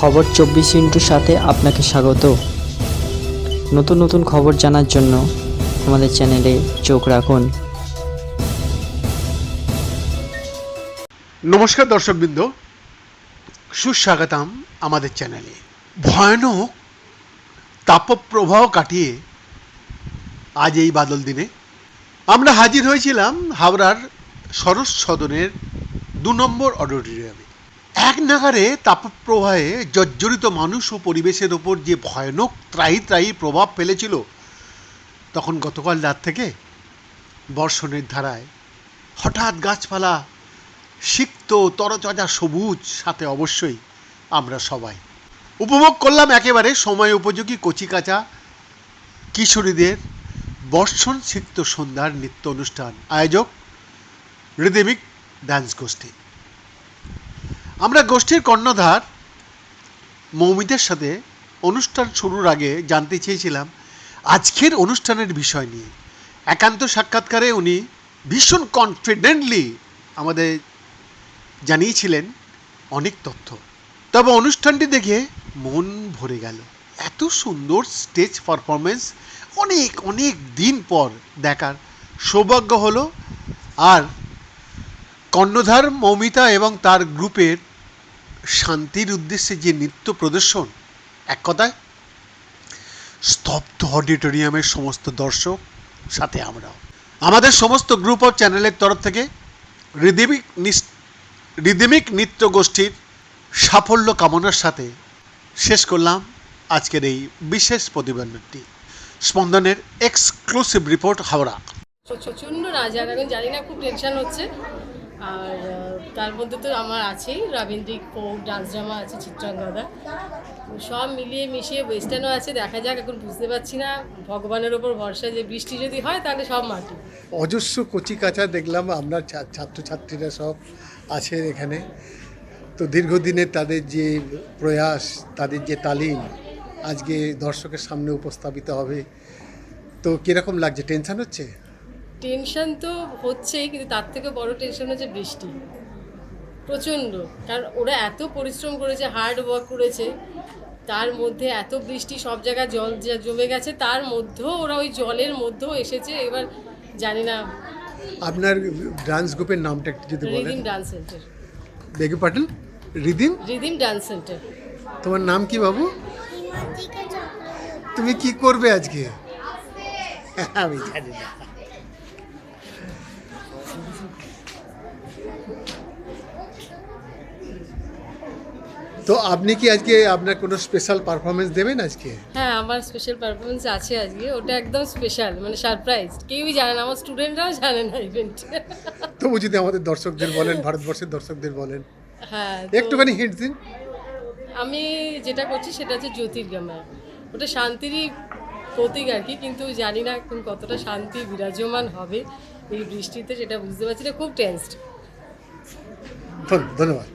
খবর চব্বিশ ইন্টুর সাথে আপনাকে স্বাগত। নতুন নতুন খবর জানার জন্য আমাদের চ্যানেলে চোখ রাখুন। নমস্কার দর্শকবৃন্দ। সুস্বাগতম আমাদের চ্যানেলে। ভয়ানক তাপপ্রবাহ কাটিয়ে আজ এই বাদল দিনে আমরা হাজির হয়েছিলাম হাওড়ার সরস সদনের দু নম্বর অডিটোরিয়ামে। এক নাগারে তাপপ্রবাহে জর্জরিত মানুষ ও পরিবেশের ওপর যে ভয়ানক ত্রাহি ত্রাহি প্রভাব ফেলেছিল, তখন গতকাল রাত থেকে বর্ষণের ধারায় হঠাৎ গাছপালা সিক্ত তরতাজা সবুজ, সাথে অবশ্যই আমরা সবাই। উপভোগ করলাম একেবারে সময় উপযোগী কচিকাচা কিশোরীদের বর্ষণ সিক্ত সন্ধ্যার নৃত্য অনুষ্ঠান। আয়োজক রিদেমিক ডান্স গোষ্ঠী। আমরা গোষ্ঠীর কর্ণধার মৌমিদের সাথে অনুষ্ঠান শুরুর আগে জানতে চেয়েছিলাম আজকের অনুষ্ঠানের বিষয় নিয়ে। একান্ত সাক্ষাৎকারে উনি ভীষণ কনফিডেন্টলি আমাদের জানিয়েছিলেন অনেক তথ্য। তবে অনুষ্ঠানটি দেখে মন ভরে গেল। এত সুন্দর স্টেজ পারফরমেন্স অনেক অনেক দিন পর দেখার সৌভাগ্য হলো। আর কর্ণধার মৌমিতা এবং তার গ্রুপের শান্তির উদ্দেশ্যে যে নৃত্য প্রদর্শন, এক কথায় স্তব্ধ অডিটোরিয়ামের সমস্ত দর্শক, সাথে আমরাও। আমাদের সমস্ত গ্রুপ অফ চ্যানেলের তরফ থেকে রিদিমিক রিদিমিক নৃত্য গোষ্ঠীর সাফল্য কামনার সাথে শেষ করলাম আজকের এই বিশেষ প্রতিবেদনটি। স্পন্দনের এক্সক্লুসিভ রিপোর্ট হাওড়া। প্রচণ্ড রাজা এখন জানি না, খুব টেনশন হচ্ছে। আর তার মধ্যে তো আমার আছেই রবীন্দ্রিক ফোক ডান্স ড্রামা আছে চিত্রাঙ্গদা সব মিলিয়ে মিশিয়ে ওয়েস্টার্নও আছে, দেখা যাক, এখন বুঝতে পারছি না। ভগবানের ওপর ভরসা যে বৃষ্টি যদি হয়, তাহলে সব মাটি। অজস্র কচি কাঁচা দেখলাম আপনার ছাত্রছাত্রীরা সব আছেন এখানে। তো দীর্ঘদিনের তাদের যে প্রয়াস, তাদের যে তালিম, আজকে দর্শকের সামনে উপস্থাপিত হবে। তো কীরকম লাগছে? টেনশন হচ্ছে? টেনশন তো হচ্ছেই কিন্তু তার থেকে বড় টেনশন হচ্ছে বৃষ্টি। প্রচণ্ড। কারণ ওরা এত পরিশ্রম করেছে হার্ড ওয়ার্ক করেছে তার মধ্যে এত বৃষ্টি সব জায়গায় জল যা জমে গেছে তার মধ্যেও ওরা ওই জলের মধ্যেও এসেছে এবার জানি না। আপনার ডান্স গ্রুপের নামটা একটু যদি বলেন। রিদিম ডান্স সেন্টার বেগু Patil? Rhythm? Rhythm dance centre তোমার নাম কি বাবু? তুমি কি করবে আজকে? আমি জানি না। তো আপনি কি আজকে আপনার কোনো স্পেশাল পারফরমেন্স দেবেন আজকে? হ্যাঁ আমার স্পেশাল পারফরমেন্স আছে আজকে। ওটা একদম স্পেশাল মানে সারপ্রাইজ কেউই জানে না আমার স্টুডেন্টরাও জানে না ইভেন্ট তবু যদি আমাদের দর্শকদের বলেন ভারতবর্ষের দর্শকদের বলেন। হ্যাঁ তো একটুখানি হিন্ট দিন। আমি যেটা করছি সেটা হচ্ছে জ্যোতির্গময় ওটা শান্তিরই প্রতীক আর কি কিন্তু জানি না এখন কতটা শান্তি বিরাজমান হবে এই বৃষ্টিতে সেটা বুঝতে পারছি না। খুব টেন্সড ধন্য- ধন্যবাদ।